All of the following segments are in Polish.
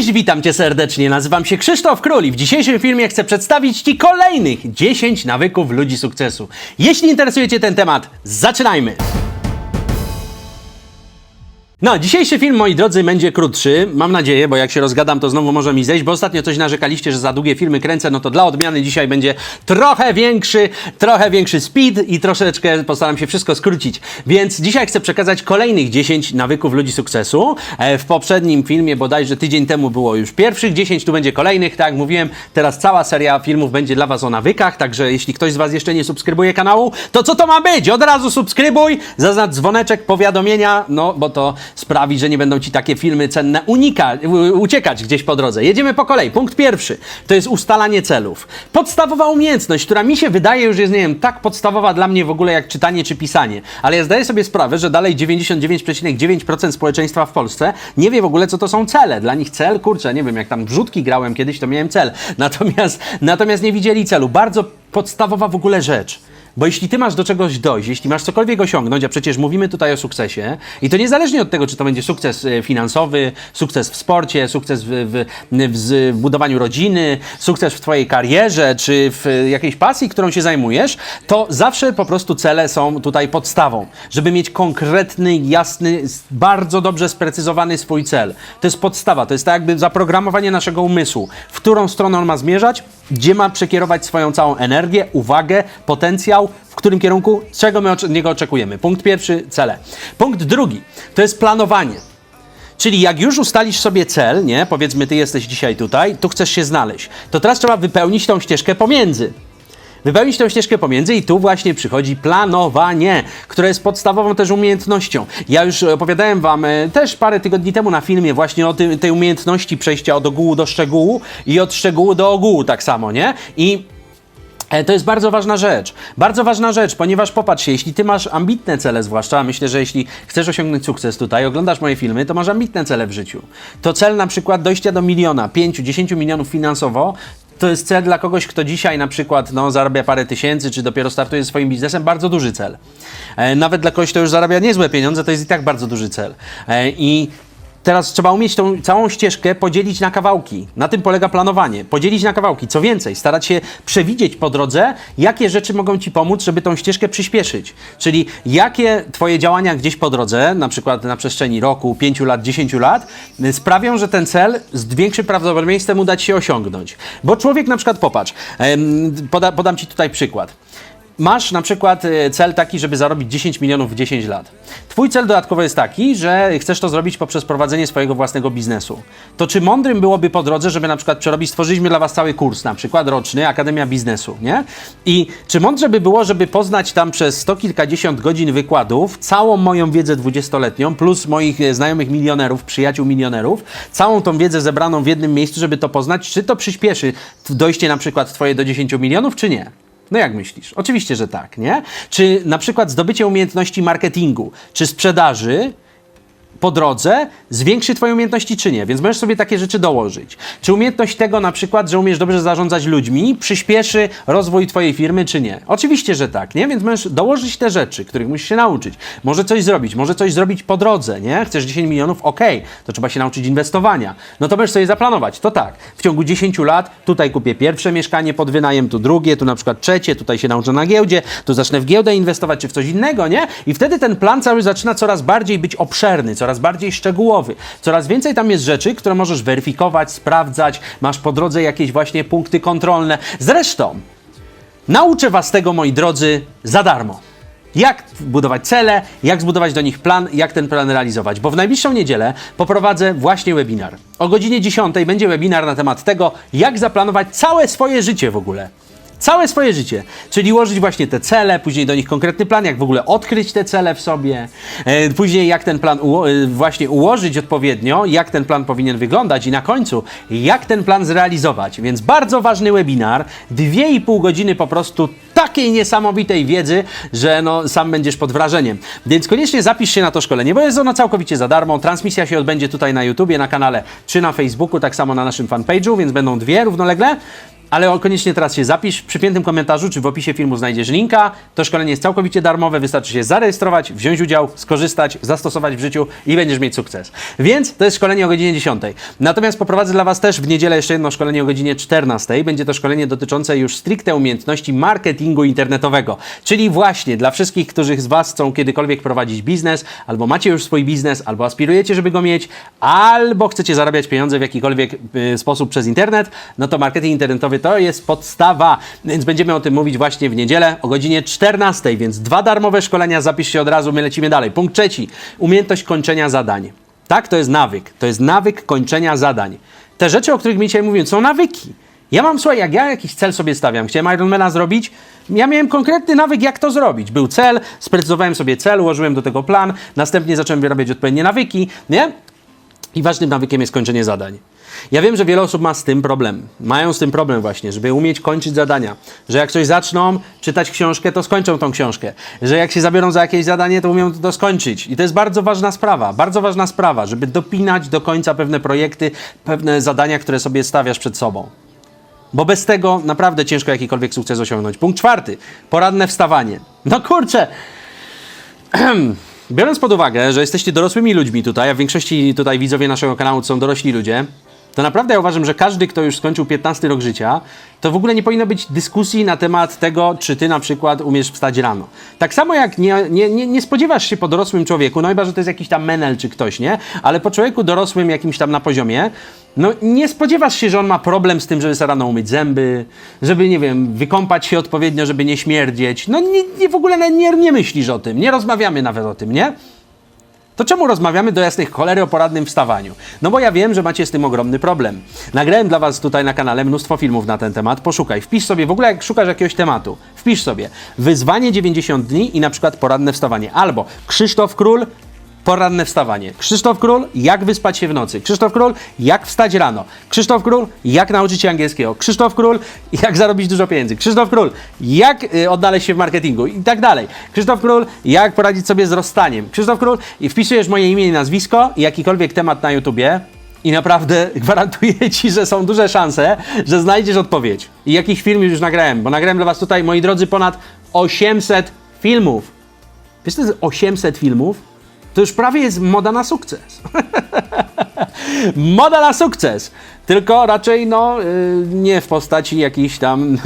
Cześć, witam cię serdecznie. Nazywam się Krzysztof Król i w dzisiejszym filmie chcę przedstawić ci kolejnych 10 nawyków ludzi sukcesu. Jeśli interesuje cię ten temat, zaczynajmy. No, dzisiejszy film, moi drodzy, będzie krótszy. Mam nadzieję, bo jak się rozgadam, to znowu może mi zejść, bo ostatnio coś narzekaliście, że za długie filmy kręcę, no to dla odmiany dzisiaj będzie trochę większy, trochę większy speed i troszeczkę postaram się wszystko skrócić. Więc dzisiaj chcę przekazać kolejnych 10 nawyków ludzi sukcesu. E, W poprzednim filmie, bodajże tydzień temu było już pierwszych 10, tu będzie kolejnych, tak jak mówiłem, teraz cała seria filmów będzie dla Was o nawykach, także jeśli ktoś z Was jeszcze nie subskrybuje kanału, to co to ma być? Od razu subskrybuj, zaznacz dzwoneczek, powiadomienia, no bo to sprawi, że nie będą Ci takie filmy cenne unika, uciekać gdzieś po drodze. Jedziemy po kolei. Punkt pierwszy to jest ustalanie celów. Podstawowa umiejętność, która mi się wydaje już jest, nie wiem, tak podstawowa dla mnie w ogóle jak czytanie czy pisanie, ale ja zdaję sobie sprawę, że dalej 99,9% społeczeństwa w Polsce nie wie w ogóle, co to są cele. Dla nich cel, kurczę, nie wiem, jak tam wrzutki grałem kiedyś, to miałem cel. Natomiast, natomiast nie widzieli celu. Bardzo podstawowa w ogóle rzecz. Bo jeśli ty masz do czegoś dojść, jeśli masz cokolwiek osiągnąć, a przecież mówimy tutaj o sukcesie, i to niezależnie od tego, czy to będzie sukces e, finansowy, sukces w sporcie, sukces w, w, w, w budowaniu rodziny, sukces w twojej karierze, czy w e, jakiejś pasji, którą się zajmujesz, to zawsze po prostu cele są tutaj podstawą, żeby mieć konkretny, jasny, bardzo dobrze sprecyzowany swój cel. To jest podstawa, to jest tak jakby zaprogramowanie naszego umysłu, w którą stronę on ma zmierzać, gdzie ma przekierować swoją całą energię, uwagę, potencjał, w którym kierunku, czego my od niego oczekujemy. Punkt pierwszy cele. Punkt drugi to jest planowanie. Czyli jak już ustalisz sobie cel, nie, powiedzmy ty jesteś dzisiaj tutaj, tu chcesz się znaleźć, to teraz trzeba wypełnić tą ścieżkę pomiędzy. Wypełnić tą ścieżkę pomiędzy i tu właśnie przychodzi planowanie, które jest podstawową też umiejętnością. Ja już opowiadałem wam e, też parę tygodni temu na filmie właśnie o tym, tej umiejętności przejścia od ogółu do szczegółu i od szczegółu do ogółu tak samo, nie? I E, To jest bardzo ważna rzecz. Bardzo ważna rzecz, ponieważ popatrz się, jeśli ty masz ambitne cele, zwłaszcza, myślę, że jeśli chcesz osiągnąć sukces tutaj, oglądasz moje filmy, to masz ambitne cele w życiu. To cel na przykład dojścia do miliona, 5, 10 milionów finansowo, to jest cel dla kogoś, kto dzisiaj na przykład no, zarabia parę tysięcy, czy dopiero startuje swoim biznesem, bardzo duży cel. E, nawet dla kogoś, kto już zarabia niezłe pieniądze, to jest i tak bardzo duży cel. E, I Teraz trzeba umieć tą całą ścieżkę podzielić na kawałki. Na tym polega planowanie. Podzielić na kawałki. Co więcej, starać się przewidzieć po drodze, jakie rzeczy mogą Ci pomóc, żeby tą ścieżkę przyspieszyć. Czyli jakie Twoje działania gdzieś po drodze, na przykład na przestrzeni roku, 5 lat, 10 lat, sprawią, że ten cel z większym prawdopodobieństwem uda Ci się osiągnąć. Bo człowiek na przykład, popatrz, podam Ci tutaj przykład. Masz na przykład e, cel taki, żeby zarobić 10 milionów w 10 lat. Twój cel dodatkowo jest taki, że chcesz to zrobić poprzez prowadzenie swojego własnego biznesu. To czy mądrym byłoby po drodze, żeby na przykład przerobić, stworzyliśmy dla Was cały kurs, na przykład roczny, Akademia Biznesu, nie? I czy mądrze by było, żeby poznać tam przez sto kilkadziesiąt godzin wykładów całą moją wiedzę dwudziestoletnią, plus moich e, znajomych milionerów, przyjaciół milionerów, całą tą wiedzę zebraną w jednym miejscu, żeby to poznać, czy to przyspieszy dojście na przykład Twoje do 10 milionów, czy nie? No jak myślisz? Oczywiście, że tak, nie? Czy na przykład zdobycie umiejętności marketingu, czy sprzedaży po drodze zwiększy Twoje umiejętności, czy nie? Więc możesz sobie takie rzeczy dołożyć. Czy umiejętność tego na przykład, że umiesz dobrze zarządzać ludźmi, przyspieszy rozwój Twojej firmy, czy nie? Oczywiście, że tak, nie? Więc możesz dołożyć te rzeczy, których musisz się nauczyć. Może coś zrobić, może coś zrobić po drodze, nie? Chcesz 10 milionów? Okej, to trzeba się nauczyć inwestowania. No to możesz sobie zaplanować. To tak, w ciągu 10 lat tutaj kupię pierwsze mieszkanie pod wynajem, tu drugie, tu na przykład trzecie, tutaj się nauczę na giełdzie, tu zacznę w giełdę inwestować, czy w coś innego, nie? I wtedy ten plan cały zaczyna coraz bardziej być obszerny, coraz bardziej szczegółowy. Coraz więcej tam jest rzeczy, które możesz weryfikować, sprawdzać, masz po drodze jakieś właśnie punkty kontrolne. Zresztą, Nauczę Was tego, moi drodzy, za darmo. Jak budować cele, jak zbudować do nich plan, jak ten plan realizować. Bo w najbliższą niedzielę poprowadzę właśnie webinar. O godzinie 10 będzie webinar na temat tego, jak zaplanować całe swoje życie w ogóle. Całe swoje życie, czyli ułożyć właśnie te cele, później do nich konkretny plan, jak w ogóle odkryć te cele w sobie, e, później jak ten plan uło- e, właśnie ułożyć odpowiednio, jak ten plan powinien wyglądać i na końcu jak ten plan zrealizować. Więc bardzo ważny webinar, dwie i pół godziny po prostu takiej niesamowitej wiedzy, że no, sam będziesz pod wrażeniem. Więc koniecznie zapisz się na to szkolenie, bo jest ono całkowicie za darmo. Transmisja się odbędzie tutaj na YouTubie, na kanale czy na Facebooku, tak samo na naszym fanpage'u, więc będą dwie równolegle. Ale koniecznie teraz się zapisz. W przypiętym komentarzu czy w opisie filmu znajdziesz linka. To szkolenie jest całkowicie darmowe. Wystarczy się zarejestrować, wziąć udział, skorzystać, zastosować w życiu i będziesz mieć sukces. Więc to jest szkolenie o godzinie 10. Natomiast poprowadzę dla Was też w niedzielę jeszcze jedno szkolenie o godzinie 14. Będzie to szkolenie dotyczące już stricte umiejętności marketingu internetowego. Czyli właśnie dla wszystkich, którzy z Was chcą kiedykolwiek prowadzić biznes, albo macie już swój biznes, albo aspirujecie, żeby go mieć, albo chcecie zarabiać pieniądze w jakikolwiek y, sposób przez internet, no to marketing internetowy to jest podstawa. Więc będziemy o tym mówić właśnie w niedzielę o godzinie 14. Więc dwa darmowe szkolenia, zapisz się od razu, my lecimy dalej. Punkt trzeci. Umiejętność kończenia zadań. Tak, to jest nawyk. To jest nawyk kończenia zadań. Te rzeczy, o których mi dzisiaj mówiłem, są nawyki. Ja mam, słuchaj, jak ja jakiś cel sobie stawiam, chciałem Ironmana zrobić, ja miałem konkretny nawyk, jak to zrobić. Był cel, sprecyzowałem sobie cel, ułożyłem do tego plan, następnie zacząłem wyrabiać odpowiednie nawyki, nie? I ważnym nawykiem jest kończenie zadań. Ja wiem, że wiele osób ma z tym problem. Mają z tym problem właśnie, żeby umieć kończyć zadania. Że jak coś zaczną czytać książkę, to skończą tą książkę. Że jak się zabiorą za jakieś zadanie, to umieją to skończyć. I to jest bardzo ważna sprawa. Bardzo ważna sprawa, żeby dopinać do końca pewne projekty, pewne zadania, które sobie stawiasz przed sobą. Bo bez tego naprawdę ciężko jakikolwiek sukces osiągnąć. Punkt czwarty. Poranne wstawanie. No kurczę. Biorąc pod uwagę, że jesteście dorosłymi ludźmi tutaj, a w większości tutaj widzowie naszego kanału to są dorośli ludzie, to naprawdę ja uważam, że każdy, kto już skończył 15 rok życia, to w ogóle nie powinno być dyskusji na temat tego, czy ty na przykład umiesz wstać rano. Tak samo jak nie, nie, nie, nie spodziewasz się po dorosłym człowieku, no chyba, że to jest jakiś tam menel czy ktoś, nie? Ale po człowieku dorosłym jakimś tam na poziomie, no nie spodziewasz się, że on ma problem z tym, żeby sobie rano umyć zęby, żeby, nie wiem, wykąpać się odpowiednio, żeby nie śmierdzieć. No nie, nie w ogóle nie, nie myślisz o tym, nie rozmawiamy nawet o tym, nie? To czemu rozmawiamy do jasnych cholery o poradnym wstawaniu? No bo ja wiem, że macie z tym ogromny problem. Nagrałem dla Was tutaj na kanale mnóstwo filmów na ten temat. Poszukaj, wpisz sobie, w ogóle jak szukasz jakiegoś tematu, wpisz sobie wyzwanie 90 dni i na przykład poradne wstawanie. Albo Krzysztof Król, Poranne wstawanie. Krzysztof Król, jak wyspać się w nocy. Krzysztof Król, jak wstać rano. Krzysztof Król, jak nauczyć się angielskiego. Krzysztof Król, jak zarobić dużo pieniędzy. Krzysztof Król, jak y, odnaleźć się w marketingu i tak dalej. Krzysztof Król, jak poradzić sobie z rozstaniem. Krzysztof Król, i wpisujesz moje imię i nazwisko i jakikolwiek temat na YouTubie i naprawdę gwarantuję Ci, że są duże szanse, że znajdziesz odpowiedź. I jakich film już nagrałem, bo nagrałem dla Was tutaj, moi drodzy, ponad 800 filmów. Wiesz, to jest 800 filmów? To już prawie jest moda na sukces. moda na sukces! Tylko raczej, no, yy, nie w postaci jakichś tam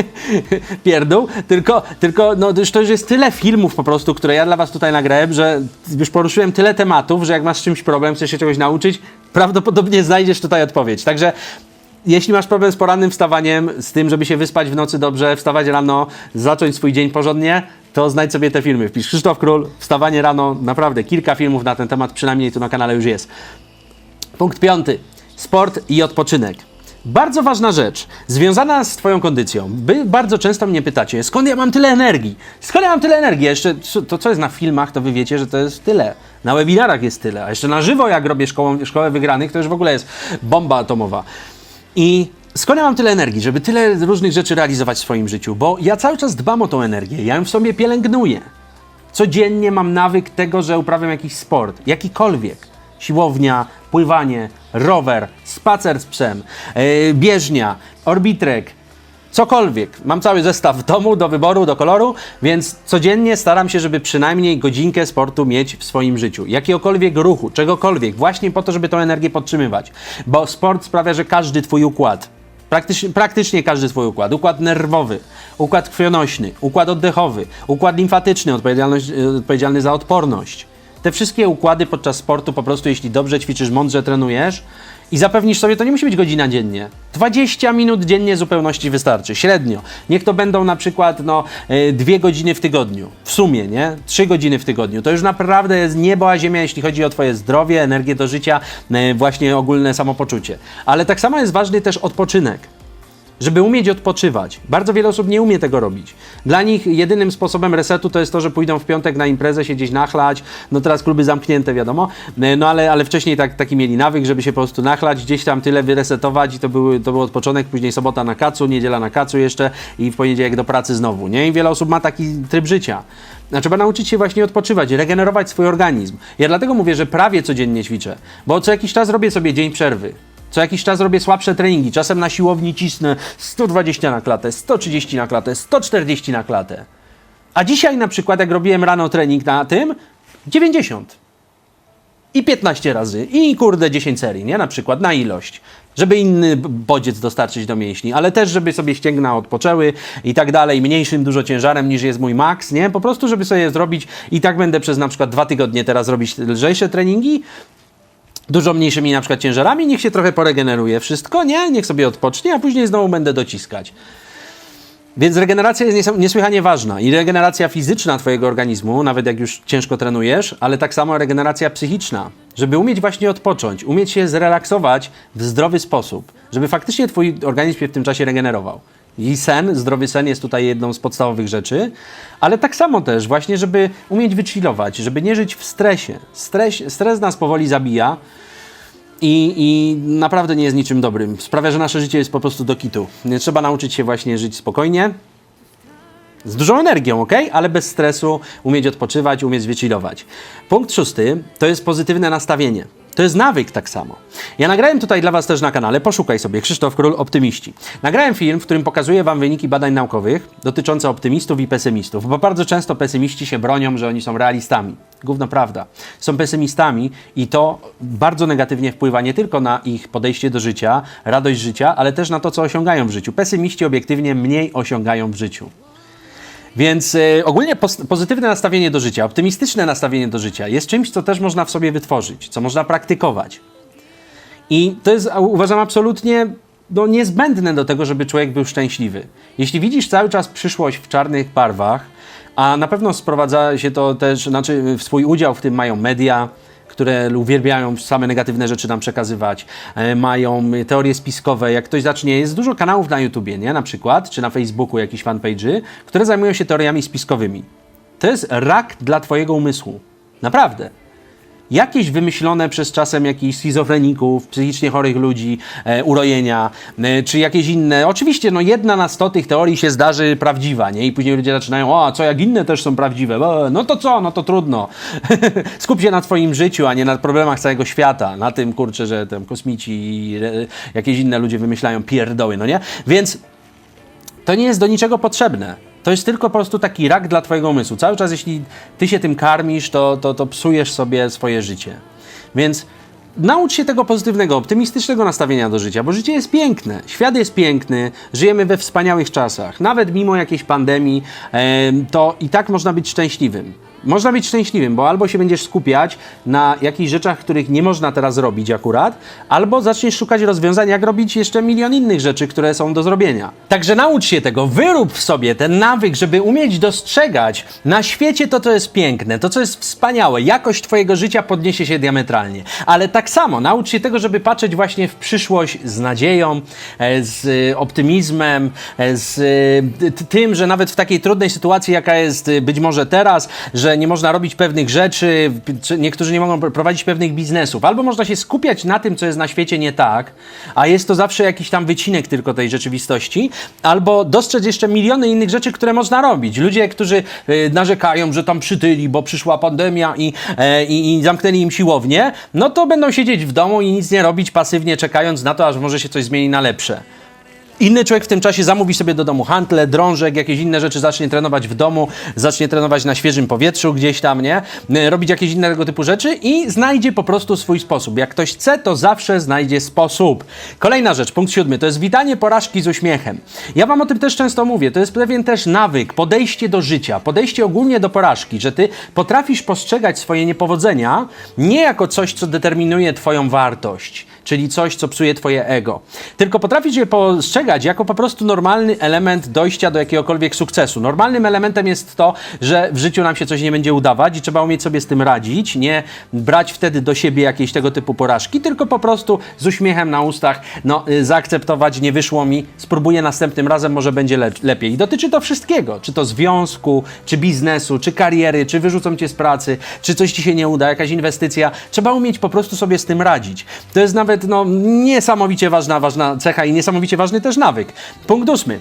pierdół, tylko, tylko no, to już jest tyle filmów po prostu, które ja dla Was tutaj nagrałem, że już poruszyłem tyle tematów, że jak masz z czymś problem, chcesz się czegoś nauczyć, prawdopodobnie znajdziesz tutaj odpowiedź. Także jeśli masz problem z porannym wstawaniem, z tym, żeby się wyspać w nocy dobrze, wstawać rano, zacząć swój dzień porządnie, to znajdź sobie te filmy. Wpisz Krzysztof Król, wstawanie rano, naprawdę kilka filmów na ten temat, przynajmniej tu na kanale już jest. Punkt piąty. Sport i odpoczynek. Bardzo ważna rzecz, związana z Twoją kondycją. Wy bardzo często mnie pytacie, skąd ja mam tyle energii? Skąd ja mam tyle energii? A Jeszcze to, co jest na filmach, to Wy wiecie, że to jest tyle. Na webinarach jest tyle. A jeszcze na żywo, jak robię szkołą, szkołę wygranych, to już w ogóle jest bomba atomowa. I skąd ja mam tyle energii, żeby tyle różnych rzeczy realizować w swoim życiu? Bo ja cały czas dbam o tą energię, ja ją w sobie pielęgnuję. Codziennie mam nawyk tego, że uprawiam jakiś sport, jakikolwiek. Siłownia, pływanie, rower, spacer z psem, yy, bieżnia, orbitrek, cokolwiek. Mam cały zestaw w domu do wyboru, do koloru, więc codziennie staram się, żeby przynajmniej godzinkę sportu mieć w swoim życiu. Jakiegokolwiek ruchu, czegokolwiek, właśnie po to, żeby tą energię podtrzymywać. Bo sport sprawia, że każdy twój układ, praktycznie, praktycznie każdy twój układ, układ nerwowy, układ krwionośny, układ oddechowy, układ limfatyczny, e, odpowiedzialny za odporność. Te wszystkie układy podczas sportu po prostu, jeśli dobrze ćwiczysz, mądrze trenujesz i zapewnisz sobie, to nie musi być godzina dziennie. 20 minut dziennie zupełności wystarczy, średnio. Niech to będą na przykład no, e, dwie godziny w tygodniu, w sumie, nie? Trzy godziny w tygodniu. To już naprawdę jest niebo a ziemia, jeśli chodzi o twoje zdrowie, energię do życia, e, właśnie ogólne samopoczucie. Ale tak samo jest ważny też odpoczynek żeby umieć odpoczywać. Bardzo wiele osób nie umie tego robić. Dla nich jedynym sposobem resetu to jest to, że pójdą w piątek na imprezę, się gdzieś nachlać. No teraz kluby zamknięte, wiadomo. E, No ale, ale wcześniej tak, taki mieli nawyk, żeby się po prostu nachlać, gdzieś tam tyle wyresetować i to, były, to był odpoczynek, później sobota na kacu, niedziela na kacu jeszcze i w poniedziałek do pracy znowu, nie? I wiele osób ma taki tryb życia. A trzeba nauczyć się właśnie odpoczywać, regenerować swój organizm. Ja dlatego mówię, że prawie codziennie ćwiczę, bo co jakiś czas robię sobie dzień przerwy. Co jakiś czas robię słabsze treningi. Czasem na siłowni cisnę 120 na klatę, 130 na klatę, 140 na klatę. A dzisiaj na przykład, jak robiłem rano trening na tym, 90. I 15 razy, i kurde 10 serii, nie? Na przykład, na ilość. Żeby inny bodziec dostarczyć do mięśni, ale też, żeby sobie ścięgna odpoczęły i tak dalej, mniejszym dużo ciężarem niż jest mój max, nie? Po prostu, żeby sobie zrobić i tak będę przez na przykład dwa tygodnie teraz robić lżejsze treningi, dużo mniejszymi na przykład ciężarami, niech się trochę poregeneruje wszystko, nie? Niech sobie odpocznie, a później znowu będę dociskać. Więc regeneracja jest niesłychanie ważna i regeneracja fizyczna Twojego organizmu, nawet jak już ciężko trenujesz, ale tak samo regeneracja psychiczna, żeby umieć właśnie odpocząć, umieć się zrelaksować w zdrowy sposób, żeby faktycznie Twój organizm się w tym czasie regenerował. I sen, zdrowy sen jest tutaj jedną z podstawowych rzeczy, ale tak samo też właśnie, żeby umieć wychillować, żeby nie żyć w stresie. Stres, stres nas powoli zabija, i, I naprawdę nie jest niczym dobrym. Sprawia, że nasze życie jest po prostu do kitu. Trzeba nauczyć się właśnie żyć spokojnie, z dużą energią, ok? Ale bez stresu, umieć odpoczywać, umieć wychillować. Punkt szósty to jest pozytywne nastawienie. To jest nawyk tak samo. Ja nagrałem tutaj dla Was też na kanale, poszukaj sobie, Krzysztof Król Optymiści. Nagrałem film, w którym pokazuję Wam wyniki badań naukowych dotyczące optymistów i pesymistów, bo bardzo często pesymiści się bronią, że oni są realistami. Gówno prawda. Są pesymistami i to bardzo negatywnie wpływa nie tylko na ich podejście do życia, radość życia, ale też na to, co osiągają w życiu. Pesymiści obiektywnie mniej osiągają w życiu. Więc y, ogólnie pozytywne nastawienie do życia, optymistyczne nastawienie do życia jest czymś, co też można w sobie wytworzyć, co można praktykować. I to jest, uważam, absolutnie no, niezbędne do tego, żeby człowiek był szczęśliwy. Jeśli widzisz cały czas przyszłość w czarnych barwach, a na pewno sprowadza się to też, znaczy swój udział w tym mają media, które uwielbiają same negatywne rzeczy nam przekazywać, e, mają teorie spiskowe. Jak ktoś zacznie, jest dużo kanałów na YouTubie, nie? Na przykład, czy na Facebooku jakieś fanpage'y, które zajmują się teoriami spiskowymi. To jest rak dla Twojego umysłu. Naprawdę jakieś wymyślone przez czasem jakichś schizofreników, psychicznie chorych ludzi, e, urojenia, e, czy jakieś inne. Oczywiście, no jedna na sto tych teorii się zdarzy prawdziwa, nie? I później ludzie zaczynają, o, co jak inne też są prawdziwe? E, no to co? No to trudno. Skup się na twoim życiu, a nie na problemach całego świata. Na tym, kurczę, że tam kosmici i e, jakieś inne ludzie wymyślają pierdoły, no nie? Więc to nie jest do niczego potrzebne. To jest tylko po prostu taki rak dla Twojego umysłu. Cały czas, jeśli Ty się tym karmisz, to, to, to psujesz sobie swoje życie. Więc naucz się tego pozytywnego, optymistycznego nastawienia do życia, bo życie jest piękne. Świat jest piękny, żyjemy we wspaniałych czasach. Nawet mimo jakiejś pandemii, em, to i tak można być szczęśliwym. Można być szczęśliwym, bo albo się będziesz skupiać na jakichś rzeczach, których nie można teraz robić akurat, albo zaczniesz szukać rozwiązań, jak robić jeszcze milion innych rzeczy, które są do zrobienia. Także naucz się tego, wyrób w sobie ten nawyk, żeby umieć dostrzegać na świecie to, co jest piękne, to, co jest wspaniałe. Jakość Twojego życia podniesie się diametralnie. Ale tak samo naucz się tego, żeby patrzeć właśnie w przyszłość z nadzieją, e, z e, optymizmem, e, z tym, że nawet w takiej trudnej sytuacji, jaka jest być może teraz, że nie można robić pewnych rzeczy, niektórzy nie mogą pr- prowadzić pewnych biznesów, albo można się skupiać na tym, co jest na świecie nie tak, a jest to zawsze jakiś tam wycinek tylko tej rzeczywistości, albo dostrzec jeszcze miliony innych rzeczy, które można robić. Ludzie, którzy e, narzekają, że tam przytyli, bo przyszła pandemia i, e, i, i zamknęli im siłownię, no to będą siedzieć w domu i nic nie robić, pasywnie czekając na to, aż może się coś zmieni na lepsze. Inny człowiek w tym czasie zamówi sobie do domu hantle, drążek, jakieś inne rzeczy, zacznie trenować w domu, zacznie trenować na świeżym powietrzu gdzieś tam, nie? Y, Robić jakieś innego typu rzeczy i znajdzie po prostu swój sposób. Jak ktoś chce, to zawsze znajdzie sposób. Kolejna rzecz, punkt siódmy, to jest witanie porażki z uśmiechem. Ja wam o tym też często mówię, to jest pewien też nawyk, podejście do życia, podejście ogólnie do porażki, że ty potrafisz postrzegać swoje niepowodzenia nie jako coś, co determinuje twoją wartość, czyli coś, co psuje twoje ego, tylko potrafisz je postrzegać jako po prostu normalny element dojścia do jakiegokolwiek sukcesu. Normalnym elementem jest to, że w życiu nam się coś nie będzie udawać i trzeba umieć sobie z tym radzić, nie brać wtedy do siebie jakiejś tego typu porażki, tylko po prostu z uśmiechem na ustach, no, y, zaakceptować, nie wyszło mi, spróbuję następnym razem, może będzie le- lepiej. I dotyczy to wszystkiego, czy to związku, czy biznesu, czy kariery, czy wyrzucą cię z pracy, czy coś ci się nie uda, jakaś inwestycja. Trzeba umieć po prostu sobie z tym radzić. To jest nawet no, niesamowicie ważna, ważna cecha i niesamowicie ważny też nawyk. Punkt ósmy.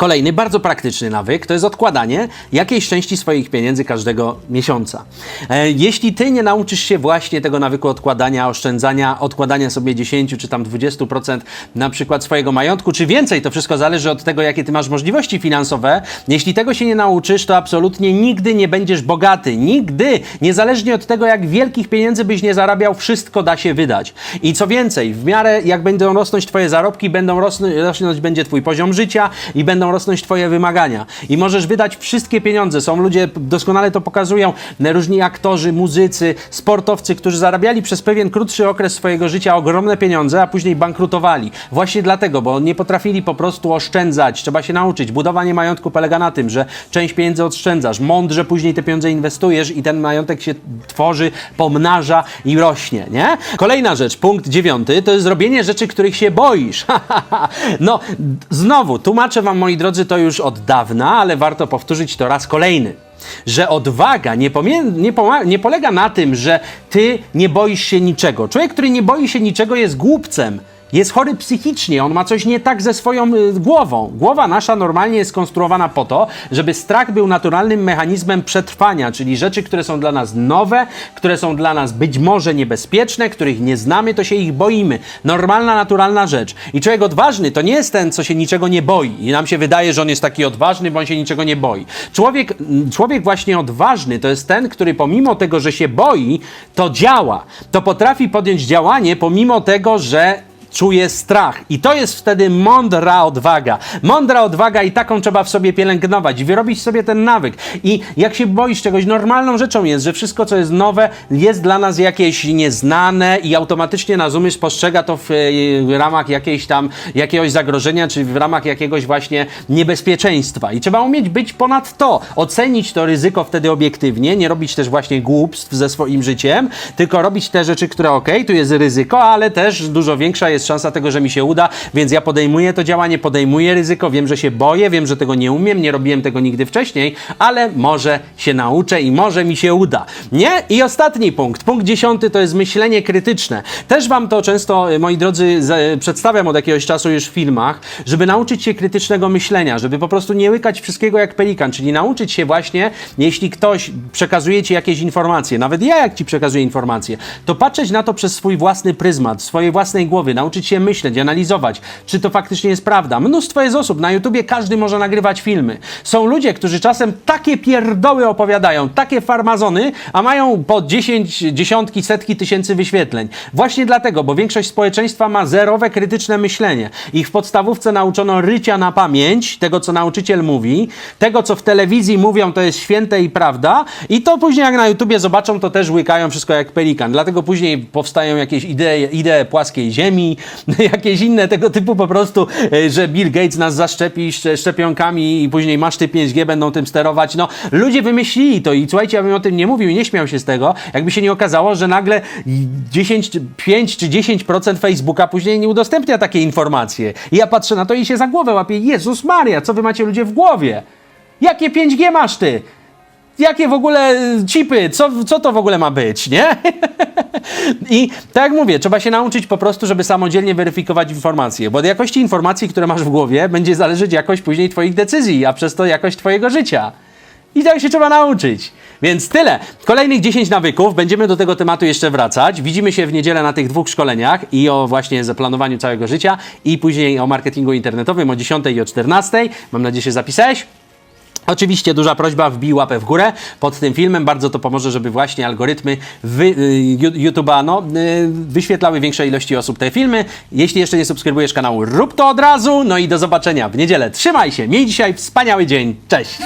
Kolejny bardzo praktyczny nawyk to jest odkładanie jakiejś części swoich pieniędzy każdego miesiąca. E, jeśli ty nie nauczysz się właśnie tego nawyku odkładania, oszczędzania, odkładania sobie 10 czy tam 20% na przykład swojego majątku, czy więcej, to wszystko zależy od tego, jakie ty masz możliwości finansowe. Jeśli tego się nie nauczysz, to absolutnie nigdy nie będziesz bogaty. Nigdy! Niezależnie od tego, jak wielkich pieniędzy byś nie zarabiał, wszystko da się wydać. I co więcej, w miarę jak będą rosnąć twoje zarobki, będą rosnąć, rosnąć będzie twój poziom życia i będą rosnąć twoje wymagania. I możesz wydać wszystkie pieniądze. Są ludzie, doskonale to pokazują, różni aktorzy, muzycy, sportowcy, którzy zarabiali przez pewien krótszy okres swojego życia ogromne pieniądze, a później bankrutowali. Właśnie dlatego, bo nie potrafili po prostu oszczędzać. Trzeba się nauczyć. Budowanie majątku polega na tym, że część pieniędzy oszczędzasz, mądrze później te pieniądze inwestujesz i ten majątek się tworzy, pomnaża i rośnie, nie? Kolejna rzecz, punkt dziewiąty, to jest zrobienie rzeczy, których się boisz. no, znowu, tłumaczę wam, moi drodzy, to już od dawna, ale warto powtórzyć to raz kolejny. Że odwaga nie, nie, nie polega na tym, że ty nie boisz się niczego. Człowiek, który nie boi się niczego, jest głupcem. Jest chory psychicznie, on ma coś nie tak ze swoją y, głową. Głowa nasza normalnie jest skonstruowana po to, żeby strach był naturalnym mechanizmem przetrwania, czyli rzeczy, które są dla nas nowe, które są dla nas być może niebezpieczne, których nie znamy, to się ich boimy. Normalna, naturalna rzecz. I człowiek odważny to nie jest ten, co się niczego nie boi. I nam się wydaje, że on jest taki odważny, bo on się niczego nie boi. Człowiek, człowiek właśnie odważny to jest ten, który pomimo tego, że się boi, to działa. To potrafi podjąć działanie pomimo tego, że czuje strach. I to jest wtedy mądra odwaga. Mądra odwaga i taką trzeba w sobie pielęgnować, wyrobić sobie ten nawyk. I jak się boisz czegoś, normalną rzeczą jest, że wszystko, co jest nowe, jest dla nas jakieś nieznane i automatycznie nasz umysł postrzega to w, w ramach jakiejś tam, jakiegoś zagrożenia, czy w ramach jakiegoś właśnie niebezpieczeństwa. I trzeba umieć być ponad to, ocenić to ryzyko wtedy obiektywnie, nie robić też właśnie głupstw ze swoim życiem, tylko robić te rzeczy, które ok, tu jest ryzyko, ale też dużo większa jest szansa tego, że mi się uda, więc ja podejmuję to działanie, podejmuję ryzyko, wiem, że się boję, wiem, że tego nie umiem, nie robiłem tego nigdy wcześniej, ale może się nauczę i może mi się uda. Nie? I ostatni punkt, punkt dziesiąty to jest myślenie krytyczne. Też wam to często, y, moi drodzy, z, przedstawiam od jakiegoś czasu już w filmach, żeby nauczyć się krytycznego myślenia, żeby po prostu nie łykać wszystkiego jak pelikan, czyli nauczyć się właśnie, jeśli ktoś przekazuje ci jakieś informacje, nawet ja jak ci przekazuję informacje, to patrzeć na to przez swój własny pryzmat, swojej własnej głowy, nauczyć się myśleć, analizować, czy to faktycznie jest prawda. Mnóstwo jest osób, na YouTubie każdy może nagrywać filmy. Są ludzie, którzy czasem takie pierdoły opowiadają, takie farmazony, a mają po 10, dziesiątki, setki tysięcy wyświetleń. Właśnie dlatego, bo większość społeczeństwa ma zerowe krytyczne myślenie. Ich w podstawówce nauczono rycia na pamięć, tego co nauczyciel mówi, tego co w telewizji mówią to jest święte i prawda i to później jak na YouTubie zobaczą, to też łykają wszystko jak pelikan. Dlatego później powstają jakieś idee, idee płaskiej ziemi, jakieś inne tego typu po prostu, e, że Bill Gates nas zaszczepi szcz- szczepionkami i później maszty 5G będą tym sterować. No, ludzie wymyślili to i słuchajcie, ja bym o tym nie mówił i nie śmiał się z tego, jakby się nie okazało, że nagle 10, 5 czy 10% Facebooka później nie udostępnia takie informacje. I ja patrzę na to i się za głowę łapię. Jezus Maria, co wy macie ludzie w głowie? Jakie 5G masz ty? Jakie w ogóle y, chipy? Co, co to w ogóle ma być, nie? I tak jak mówię, trzeba się nauczyć po prostu, żeby samodzielnie weryfikować informacje, bo od jakości informacji, które masz w głowie, będzie zależeć jakość później Twoich decyzji, a przez to jakość Twojego życia. I tak się trzeba nauczyć. Więc tyle. Kolejnych 10 nawyków. Będziemy do tego tematu jeszcze wracać. Widzimy się w niedzielę na tych dwóch szkoleniach i o właśnie zaplanowaniu całego życia i później o marketingu internetowym o 10 i o 14. Mam nadzieję, że zapisałeś. Oczywiście duża prośba, wbij łapę w górę pod tym filmem. Bardzo to pomoże, żeby właśnie algorytmy wy, y, YouTube'a no, y, wyświetlały większej ilości osób te filmy. Jeśli jeszcze nie subskrybujesz kanału, rób to od razu. No i do zobaczenia w niedzielę. Trzymaj się, miej dzisiaj wspaniały dzień. Cześć!